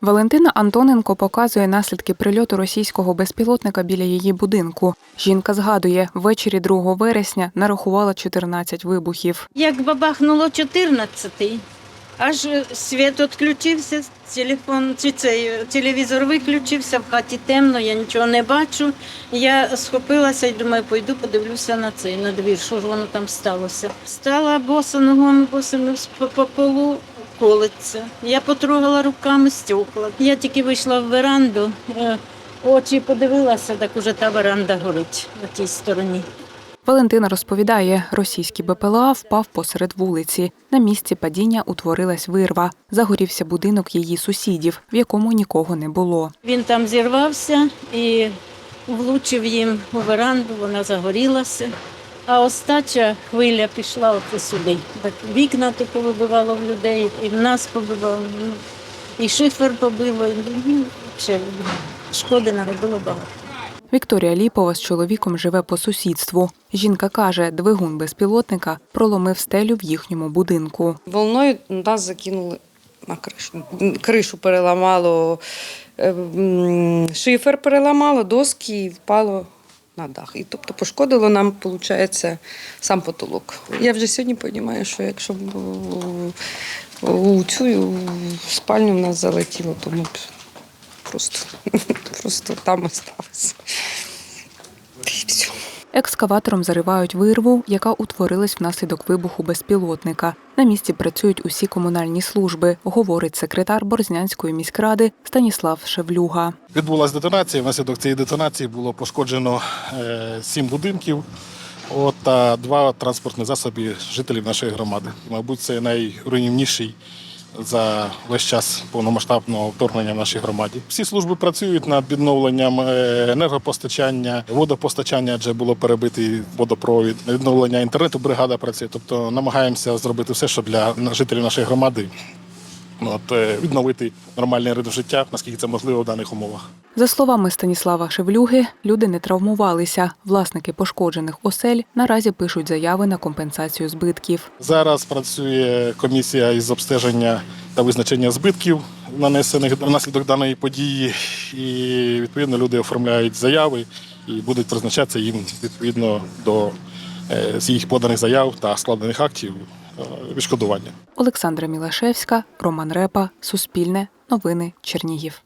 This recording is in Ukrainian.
Валентина Антоненко показує наслідки прильоту російського безпілотника біля її будинку. Жінка згадує, ввечері 2 вересня нарахувала 14 вибухів. Як бабахнуло 14-й, аж світ відключився, телефон, чи цей телевізор виключився, в хаті темно, я нічого не бачу. Я схопилася і думаю, пойду подивлюся на цей на двір, що ж воно там сталося. Стала боса ногами, босими по полу колиться. Я потрогала руками стекла. Я тільки вийшла в веранду, е, очі подивилася, так уже та веранда горить на тій стороні. Валентина розповідає, російський БПЛА впав посеред вулиці. На місці падіння утворилась вирва. Загорівся будинок її сусідів, в якому нікого не було. Він там зірвався і влучив їм у веранду, вона загорілася. А остача хвиля пішла от сюди. Так вікна то повибивало в людей, і в нас побивало, ну, і шифер побило, і ну, взагалі, шкоди наробило багато. Вікторія Ліпова з чоловіком живе по сусідству. Жінка каже, двигун безпілотника проломив стелю в їхньому будинку. Волною нас закинули на кришу. Кришу переламало, е, шифер переламало, доски і впало на дах. І тобто пошкодило нам, виходить, сам потолок. Я вже сьогодні розумію, що якщо б е, у цю спальню в нас залетіло, то ми б просто, просто там осталися. Екскаватором заривають вирву, яка утворилась внаслідок вибуху безпілотника. На місці працюють усі комунальні служби, говорить секретар Борзнянської міськради Станіслав Шевлюга. Відбулася детонація. Внаслідок цієї детонації було пошкоджено е, сім будинків от, та два транспортні засоби жителів нашої громади. Мабуть, це найруйнівніший за весь час повномасштабного вторгнення в нашій громаді. Всі служби працюють над відновленням е, енергопостачання, водопостачання, адже було перебитий водопровід, відновлення інтернету. Бригада працює. Тобто намагаємося зробити все, що для жителів нашої громади от, е, відновити нормальний ритм життя, наскільки це можливо в даних умовах. За словами Станіслава Шевлюги, люди не травмувалися. Власники пошкоджених осель наразі пишуть заяви на компенсацію збитків. Зараз працює комісія із обстеження та визначення збитків, нанесених внаслідок даної події, і відповідно люди оформляють заяви і будуть призначатися їм відповідно до е, з їх поданих заяв та складених актів відшкодування. Олександра Мілашевська, Роман Репа, Суспільне, Новини Чернігів.